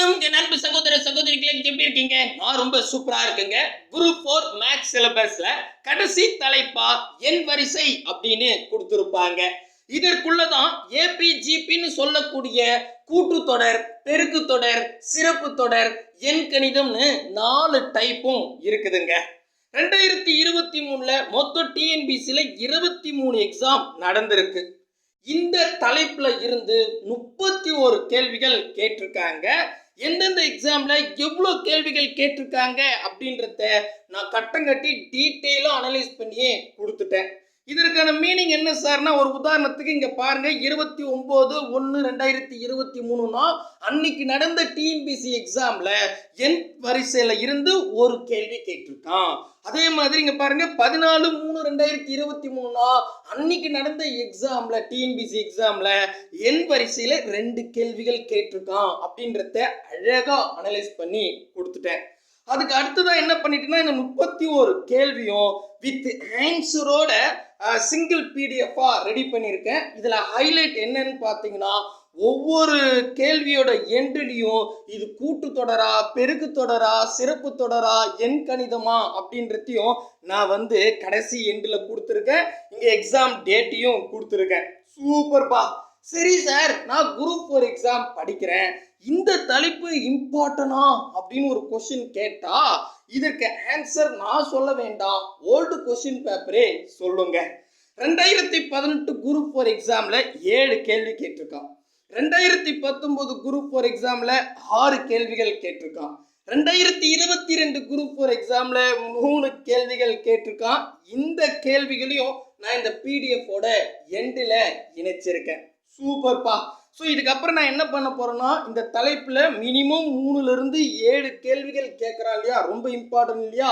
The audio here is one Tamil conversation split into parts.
வணக்கம். அன்பு சகோதர சகோதரிகளே எப்படி இருக்கீங்க? நான் ரொம்ப சூப்பரா இருக்குங்க. குரூப் ஃபோர் மேக்ஸ் சிலபஸ்ல கடைசி தலைப்பா என் வரிசை அப்படின்னு கொடுத்துருப்பாங்க. இதற்குள்ளதான் ஏபிஜிபின்னு சொல்லக்கூடிய கூட்டுத்தொடர் பெருக்கு தொடர் சிறப்பு தொடர் எண் கணிதம்னு நாலு டைப்பும் இருக்குதுங்க. ரெண்டாயிரத்தி இருபத்தி மூணுல மொத்த டிஎன்பிசியில இருபத்தி மூணு எக்ஸாம் நடந்திருக்கு. இந்த தலைப்புல இருந்து முப்பத்தி ஒரு கேள்விகள் கேட்டிருக்காங்க. எந்தெந்த எக்ஸாமில் எவ்வளோ கேள்விகள் கேட்டிருக்காங்க அப்படின்றத நான் கட்டம் கட்டி டீட்டெயிலாக அனலைஸ் பண்ணியே கொடுத்துட்டேன். இதற்கான மீனிங் என்ன சார்னா ஒரு உதாரணத்துக்கு இங்கே பாருங்க. இருபத்தி ஒம்பது ஒன்று ரெண்டாயிரத்தி இருபத்தி மூணுனா அன்னைக்கு நடந்த டிஎன்பிசி எக்ஸாமில் என் வரிசையில் இருந்து ஒரு கேள்வி கேட்டிருக்கான். அதே மாதிரி இங்கே பாருங்க பதினாலு மூணு ரெண்டாயிரத்தி இருபத்தி மூணுனா அன்னைக்கு நடந்த எக்ஸாமில் டிஎன்பிசி எக்ஸாமில் என் வரிசையில் ரெண்டு கேள்விகள் கேட்டிருக்கான் அப்படின்றத அழகாக அனலைஸ் பண்ணி கொடுத்துட்டேன். அதுக்கு அடுத்ததான் என்ன பண்ணிட்டேன்னா இந்த முப்பத்தி ஒரு கேள்வியும் வித் ஆன்சரோட சிங்கிள் பிடிஎஃபாக ரெடி பண்ணியிருக்கேன். இதில் ஹைலைட் என்னன்னு பார்த்தீங்கன்னா ஒவ்வொரு கேள்வியோட எண்டுலேயும் இது கூட்டு தொடரா பெருக்கு தொடரா சிறப்பு தொடரா எண் கணிதமா அப்படின்றதையும் நான் வந்து கடைசி எண்டில் கொடுத்துருக்கேன். இங்கே எக்ஸாம் டேட்டையும் கொடுத்துருக்கேன். சூப்பர்பா சரி சார் நான் குரூப் ஃபோர் எக்ஸாம் படிக்கிறேன். இந்த தலைப்பு இம்பார்ட்டனா அப்படின்னு ஒரு கொஷின் கேட்டா இதற்கு ஆன்சர் நான் சொல்ல வேண்டாம். ஓல்டு கொஷின் பேப்பரே சொல்லுங்க. ரெண்டாயிரத்தி பதினெட்டு குரூப் ஃபோர் எக்ஸாம்ல ஏழு கேள்வி கேட்டிருக்கான். ரெண்டாயிரத்தி பத்தொன்பது குரூப் ஃபோர் எக்ஸாம்ல ஆறு கேள்விகள் கேட்டிருக்கான். ரெண்டாயிரத்தி இருபத்தி ரெண்டு குரூப் ஃபோர் எக்ஸாம்ல மூணு கேள்விகள் கேட்டிருக்கான். இந்த கேள்விகளையும் நான் இந்த பிடிஎஃபோட எண்டில் இணைச்சிருக்கேன். சூப்பர்ப்பா ஸோ இதுக்கப்புறம் நான் என்ன பண்ண போகிறேன்னா இந்த தலைப்பில் மினிமம் மூணுலேருந்து ஏழு கேள்விகள் கேட்குறான் இல்லையா? ரொம்ப இம்பார்ட்டன்ட் இல்லையா?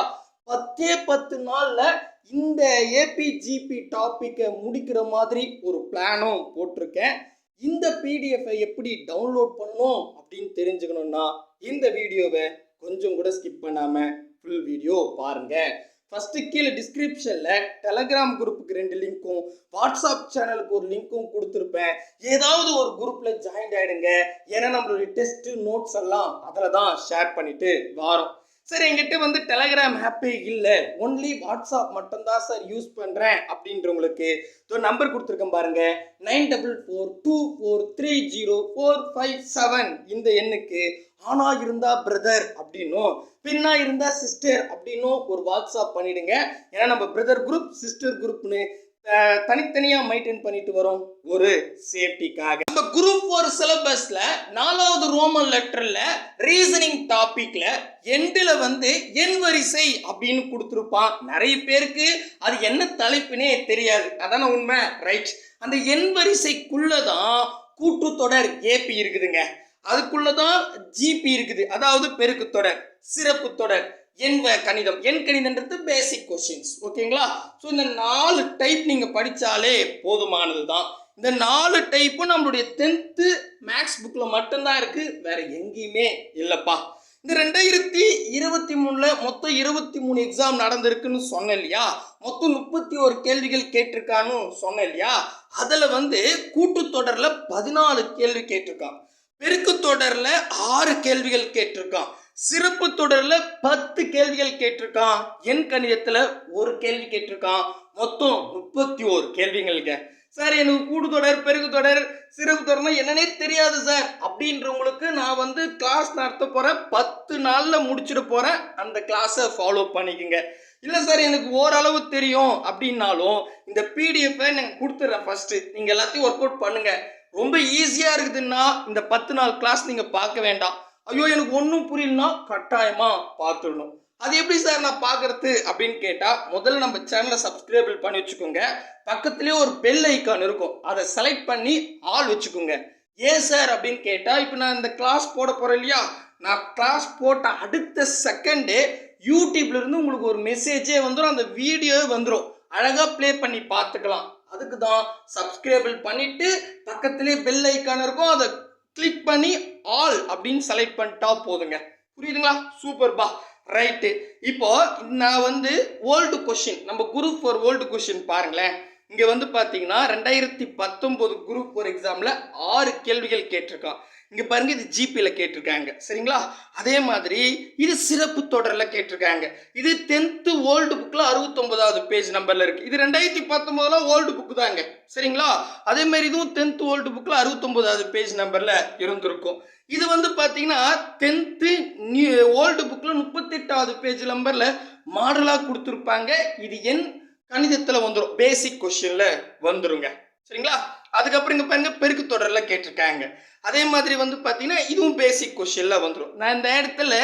பத்தே பத்து நாளில் இந்த ஏபிஜிபி டாப்பிக்கை முடிக்கிற மாதிரி ஒரு பிளானும் போட்டிருக்கேன். இந்த பிடிஎஃப்பை எப்படி டவுன்லோட் பண்ணணும் அப்படின்னு தெரிஞ்சுக்கணுன்னா இந்த வீடியோவை கொஞ்சம் கூட ஸ்கிப் பண்ணாமல் ஃபுல் வீடியோ பாருங்கள் ஃபஸ்ட்டு கீழே டிஸ்கிரிப்ஷனில் டெலகிராம் குரூப்புக்கு ரெண்டு லிங்க்கும் வாட்ஸ்அப் சேனலுக்கு ஒரு லிங்க்கும் கொடுத்துருப்பேன். ஏதாவது ஒரு குரூப்பில் ஜாயின் ஆகிடுங்க ஏன்னா நம்மளுடைய டெஸ்ட்டு நோட்ஸ் எல்லாம் அதில் தான் ஷேர் பண்ணிவிட்டு வாரோம். சார் என்கிட்ட வந்து டெலகிராம் ஆப்பே இல்லை. ஒன்லி வாட்ஸ்அப் மட்டும்தான் சார் யூஸ் பண்ணுறேன் அப்படின்றவங்களுக்கு. ஸோ நம்பர் கொடுத்துருக்கேன் பாருங்க. Nine double four two four three zero four five seven இந்த எண்ணுக்கு ஆனா இருந்தா பிரதர் அப்படின்னும் பின்னா இருந்தா சிஸ்டர் அப்படின்னும் ஒரு வாட்ஸ்அப் பண்ணிடுங்க. ஏன்னா நம்ம பிரதர் குரூப் சிஸ்டர் குரூப்னு தனித்தனியாக மெயின்டைன் பண்ணிட்டு வரோம் ஒரு சேஃப்டிக்காக. நம்ம குரூப் ஒரு சிலபஸில் நாலாவது ரோமன் லெட்டரில் ரீசனிங் டாப்பிக்கில் எண்டில் வந்து எண் வரிசை அப்படின்னு கொடுத்துருப்பான். நிறைய பேருக்கு அது என்ன தலைப்புனே தெரியாது. அதான உண்மை? ரைட் அந்த எண் வரிசைக்குள்ளதான் கூட்டுத்தொடர் ஏபி இருக்குதுங்க. அதுக்குள்ளே தான் ஜிபி இருக்குது. அதாவது பெருக்கு தொடர் சிறப்பு தொடர். எண் வ- கணிதம். எண் கணிதன்றது பேசிக் கொஸ்டின்ஸ் ஓகேங்களா? ஸோ இந்த நாலு டைப் நீங்கள் படித்தாலே போதுமானது தான் இந்த நாலு டைப்பும் நம்மளுடைய டென்த்து மேக்ஸ் புக்கில் மட்டும்தான் இருக்குது வேற எங்கேயுமே இல்லைப்பா. இந்த ரெண்டாயிரத்தி இருபத்தி மூணில் மொத்தம் இருபத்தி மூணு எக்ஸாம் நடந்திருக்குன்னு சொன்னேன் இல்லையா? மொத்தம் முப்பத்தி ஒரு கேள்விகள் கேட்டிருக்கான்னு சொன்னேன் இல்லையா? அதில் வந்து கூட்டுத்தொடரில் பதினாலு கேள்வி கேட்டிருக்கான். பெருக்கு தொடரில் ஆறு கேள்விகள் கேட்டிருக்கான். சிறப்பு தொடரில் பத்து கேள்விகள் கேட்டிருக்கான். என் கணிதத்தில் ஒரு கேள்வி கேட்டிருக்கான். மொத்தம் முப்பத்தி ஓரு கேள்விங்களுக்கு சார் எனக்கு கூடு தொடர் பெருக்கு தொடர் சிறப்பு தொடர்னா என்னன்னே தெரியாது சார். அப்படின்றவங்களுக்கு நான் வந்து கிளாஸ் நடத்த போகிறேன் பத்து நாளில் முடிச்சிட போகிறேன் அந்த கிளாஸை ஃபாலோ பண்ணிக்கோங்க. இல்லை சார் எனக்கு ஓரளவு தெரியும் அப்படின்னாலும் இந்த பிடிஎஃப்பை நான் கொடுத்துட்றேன் ஃபஸ்ட்டு நீங்கள் எல்லாத்தையும் ஒர்க் அவுட் பண்ணுங்கள் ரொம்ப ஈஸியாக இருக்குதுன்னா இந்த பத்து நாள் கிளாஸ் நீங்கள் பார்க்க வேண்டாம். ஐயோ எனக்கு ஒன்றும் புரியலனா கட்டாயமாக பார்த்துடணும். அது எப்படி சார் நான் பார்க்கறது அப்படின்னு கேட்டால் முதல்ல நம்ம சேனலை சப்ஸ்கிரைபிள் பண்ணி வச்சுக்கோங்க. பக்கத்துலேயே ஒரு பெல் ஐக்கான் இருக்கும். அதை செலக்ட் பண்ணி ஆள் வச்சுக்கோங்க. ஏன் சார் அப்படின்னு கேட்டால் இப்போ நான் இந்த கிளாஸ் போட போகிறேன் இல்லையா? நான் கிளாஸ் போட்ட அடுத்த செகண்டே யூடியூப்லேருந்து உங்களுக்கு ஒரு மெசேஜே வந்துடும் அந்த வீடியோவே வந்துடும் அழகாக ப்ளே பண்ணி பார்த்துக்கலாம். அதுக்கு தான் சப்ஸ்கிரைபிள் பண்ணிவிட்டு பக்கத்துலேயே பெல் ஐக்கான் இருக்கும். அதை கிளிக் பண்ணி ஆல் அப்படின்னு செலக்ட் பண்ணிட்டா போதுங்க. புரியுதுங்களா? சூப்பர்பா ரைட்டு இப்போ நான் வந்து ஓல்டு கொஷின் நம்ம குரூப் ஃபார் ஓல்டு கொஷின் பாருங்களேன். இங்கே வந்து பார்த்தீங்கன்னா ரெண்டாயிரத்தி பத்தொம்போது குரூப் ஃபோர் எக்ஸாமில் ஆறு கேள்விகள் கேட்டிருக்கான். இங்கே பாருங்க இது ஜிபியில் கேட்டிருக்காங்க. சரிங்களா? அதே மாதிரி இது சிறப்பு தொடரில் கேட்டிருக்காங்க. இது டென்த்து ஓல்டு புக்கில் அறுபத்தொன்பதாவது பேஜ் நம்பரில் இருக்குது இது ரெண்டாயிரத்தி பத்தொம்போதெல்லாம் ஓல்டு புக்கு தாங்க. சரிங்களா? அதே மாதிரி இதுவும் டென்த்து ஓல்டு புக்கில் அறுபத்தொம்போதாவது பேஜ் நம்பரில் இருந்திருக்கும். இது வந்து பார்த்தீங்கன்னா டென்த்து நியூ ஓல்டு புக்கில் முப்பத்தெட்டாவது பேஜ் நம்பரில் மாடலாக கொடுத்துருப்பாங்க. இது என் கணிதத்தில் வந்துடும் பேசிக் கொஷினில் வந்துருங்க. சரிங்களா? அதுக்கப்புறம் இங்கே பாருங்க பெருக்கு தொடரில் கேட்டிருக்காங்க. அதே மாதிரி வந்து பார்த்தீங்கன்னா இதுவும் பேசிக் கொஷினில் வந்துடும் நான் இந்த இடத்துல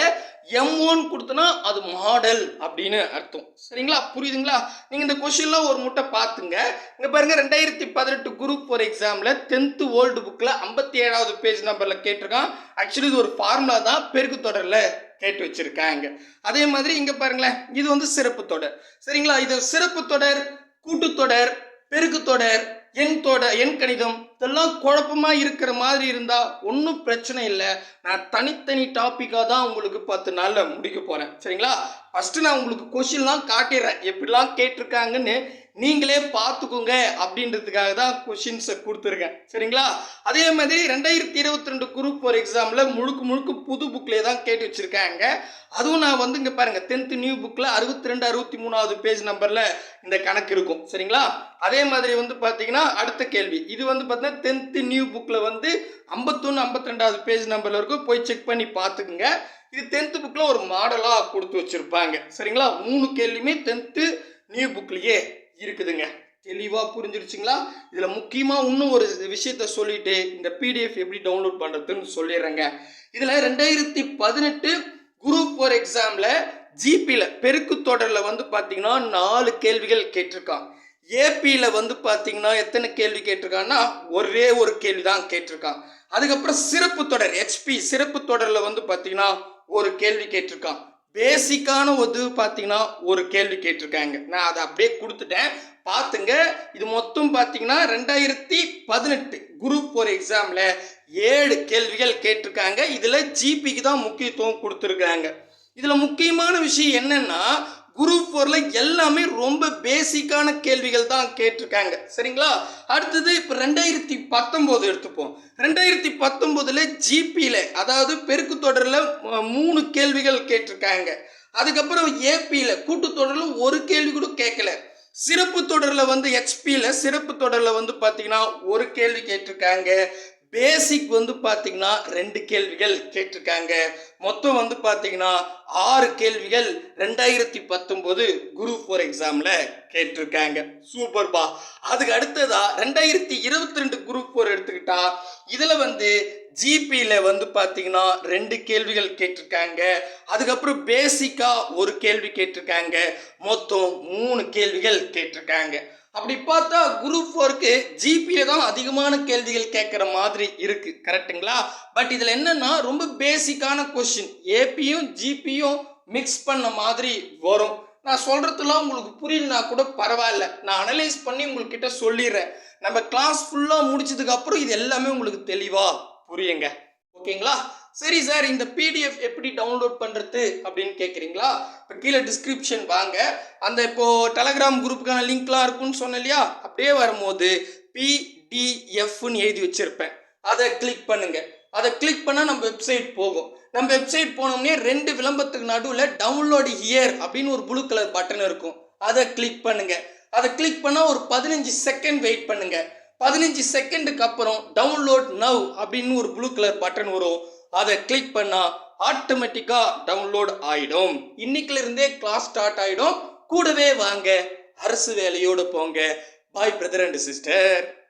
எம் ஒன் கொடுத்தனா அது மாடல் அப்படின்னு அர்த்தம். சரிங்களா? புரியுதுங்களா? நீங்கள் இந்த கொஷின்லாம் ஒரு முட்டை பார்த்துங்க. இங்கே பாருங்கள் ரெண்டாயிரத்தி பதினெட்டு குரூப் ஃபோர் எக்ஸாமில் டென்த்து ஓல்டு புக்கில் ஐம்பத்தி ஏழாவது பேஜ் நம்பரில் கேட்டிருக்கான். ஆக்சுவலி இது ஒரு ஃபார்முலா தான் பெருக்கு தொடரில் கேட்டு வச்சுருக்காங்க. அதே மாதிரி இங்கே பாருங்களேன் இது வந்து சிறப்பு தொடர். சரிங்களா? இது சிறப்பு தொடர் கூட்டுத்தொடர் பெருக்கு தொடர் எண் தோட எண் கணிதம் இதெல்லாம் குழப்பமாக இருக்கிற மாதிரி இருந்தால் ஒன்றும் பிரச்சனை இல்லை. நான் தனித்தனி டாப்பிக்காக தான் உங்களுக்கு பத்து நாளில் முடிக்க போகிறேன் சரிங்களா? ஃபஸ்ட்டு நான் உங்களுக்கு கொஷின்லாம் காட்டிடுறேன். எப்படிலாம் கேட்டிருக்காங்கன்னு நீங்களே பார்த்துக்கோங்க அப்படின்றதுக்காக தான் கொஷின்ஸை கொடுத்துருக்கேன். சரிங்களா? அதே மாதிரி ரெண்டாயிரத்தி இருபத்தி ரெண்டு குரூப் ஒரு எக்ஸாமில் முழுக்க முழுக்க புது புக்லேயே தான் கேட்டு வச்சுருக்காங்க. அதுவும் நான் வந்து இங்கே பாருங்கள் டென்த்து நியூ புக்கில் அறுபத்தி ரெண்டு அறுபத்தி மூணாவது பேஜ் நம்பரில் இந்த கணக்கு இருக்கும். சரிங்களா? அதே மாதிரி வந்து பார்த்தீங்கன்னா அடுத்த கேள்வி. இது வந்து பார்த்தீங்கன்னா டென்த்து நியூ புக்கில் வந்து ஐம்பத்தொன்று ஐம்பத்தி ரெண்டாவது பேஜ் நம்பரில் இருக்கும். போய் செக் பண்ணி பார்த்துக்குங்க. இது டென்த்து புக்கில் ஒரு மாடலாக கொடுத்து வச்சுருப்பாங்க. சரிங்களா? மூணு கேள்வியுமே டென்த்து நியூ புக்லேயே இருக்குதுங்க. தெளிவாக புரிஞ்சிருச்சுங்களா? இதில் முக்கியமாக இன்னும் ஒரு விஷயத்த சொல்லிட்டு இந்த பிடிஎஃப் எப்படி டவுன்லோட் பண்ணுறதுன்னு சொல்லிடுறேங்க. இதில் ரெண்டாயிரத்தி பதினெட்டு குரூப் ஃபோர் எக்ஸாமில் ஜிபியில் பெருக்கு தொடரில் வந்து பார்த்தீங்கன்னா நாலு கேள்விகள் கேட்டிருக்கான். ஏபியில் வந்து பார்த்தீங்கன்னா எத்தனை கேள்வி கேட்டிருக்கான்னா ஒரே ஒரு கேள்வி தான் கேட்டிருக்கான். அதுக்கப்புறம் சிறப்பு தொடர் ஹெச்பி சிறப்பு தொடரில் வந்து பார்த்தீங்கன்னா ஒரு கேள்வி கேட்டிருக்கான். பேசிக்கான ஒரு பார்த்தீங்கன்னா ஒரு கேள்வி கேட்டிருக்காங்க. நான் அதை அப்படியே கொடுத்துட்டேன். பார்த்துங்க இது மொத்தம் பார்த்தீங்கன்னா ரெண்டாயிரத்தி பதினெட்டு குரூப் ஒரு எக்ஸாமில் ஏழு கேள்விகள் கேட்டிருக்காங்க. இதில் ஜிபிக்கு தான் முக்கியத்துவம் கொடுத்துருக்காங்க. இதில் முக்கியமான விஷயம் என்னென்னா குரூப் ஃபோரில் எல்லாமே ரொம்ப பேசிக்கான கேள்விகள் தான் கேட்டிருக்காங்க. சரிங்களா? அடுத்தது இப்போ ரெண்டாயிரத்தி பத்தொம்போது எடுத்துப்போம். ரெண்டாயிரத்தி பத்தொம்போதில் ஜிபியில் அதாவது பெருக்கு தொடரில் மூணு கேள்விகள் கேட்டிருக்காங்க. அதுக்கப்புறம் ஏபியில் கூட்டுத்தொடரில் ஒரு கேள்வி கூட கேட்கல. சிறப்பு தொடரில் வந்து ஹெச்பியில் சிறப்பு தொடரில் வந்து பார்த்தீங்கன்னா ஒரு கேள்வி கேட்டிருக்காங்க. பேசிக் வந்து பார்த்தீங்கன்னா ரெண்டு கேள்விகள் கேட்டிருக்காங்க. மொத்தம் வந்து பார்த்தீங்கன்னா ஆறு கேள்விகள் ரெண்டாயிரத்தி பத்தொம்போது குரூப் ஃபோர் எக்ஸாமில் கேட்டிருக்காங்க. சூப்பர்பா அதுக்கு அடுத்ததா ரெண்டாயிரத்தி இருபத்தி ரெண்டு குரூப் ஃபோர் எடுத்துக்கிட்டா இதில் வந்து ஜிபியில் வந்து பார்த்தீங்கன்னா ரெண்டு கேள்விகள் கேட்டிருக்காங்க. அதுக்கப்புறம் பேசிக்காக ஒரு கேள்வி கேட்டிருக்காங்க. மொத்தம் மூணு கேள்விகள் கேட்டிருக்காங்க. அப்படி பார்த்தா குரூப் ஃபோருக்கு ஜிபியில் தான் அதிகமான கேள்விகள் கேட்குற மாதிரி இருக்குது கரெக்ட்டுங்களா? பட் இதில் என்னென்னா ரொம்ப பேசிக்கான கொஷின் ஏபியும் ஜிபியும் மிக்ஸ் பண்ண மாதிரி வரும். நான் சொல்கிறதுலாம் உங்களுக்கு புரியலனா கூட பரவாயில்ல. நான் அனலைஸ் பண்ணி உங்கள்கிட்ட சொல்லிடுறேன். நம்ம கிளாஸ் ஃபுல்லாக முடிச்சதுக்கப்புறம் இது எல்லாமே உங்களுக்கு தெளிவாக புரியுங்க. ஓகேங்களா சரி சார் இந்த பிடிஎஃப் எப்படி டவுன்லோட் பண்ணுறது அப்படின்னு கேட்குறீங்களா இப்போ கீழே டிஸ்கிரிப்ஷன் வாங்க. அந்த இப்போது டெலகிராம் குரூப்புக்கான லிங்க்லாம் இருக்குன்னு சொன்னேன் இல்லையா? அப்படியே வரும்போது பிடிஎஃப்னு எழுதி வச்சுருப்பேன். அதை கிளிக் பண்ணுங்க. அதை கிளிக் பண்ணால் நம்ம வெப்சைட் போகும். நம்ம வெப்சைட் போனோம்னே ரெண்டு விளம்பரத்துக்கு நடுவில் டவுன்லோடு ஹியர் அப்படின்னு ஒரு ப்ளூ கலர் பட்டன் இருக்கும். அதை கிளிக் பண்ணுங்க. அதை கிளிக் பண்ணால் ஒரு பதினஞ்சு செகண்ட் வெயிட் பண்ணுங்க. பதினஞ்சு செகண்டுக்கு அப்புறம் டவுன்லோட் நவ் அப்படின்னு ஒரு ப்ளூ கலர் பட்டன் வரும். அதை கிளிக் பண்ணால் ஆட்டோமேட்டிக்காக டவுன்லோட் ஆகிடும் இன்னைக்குல இருந்தே கிளாஸ் ஸ்டார்ட் ஆகிடும் கூடவே வாங்க. அரசு வேலையோடு போங்க. பாய் பிரதர் அண்ட் சிஸ்டர்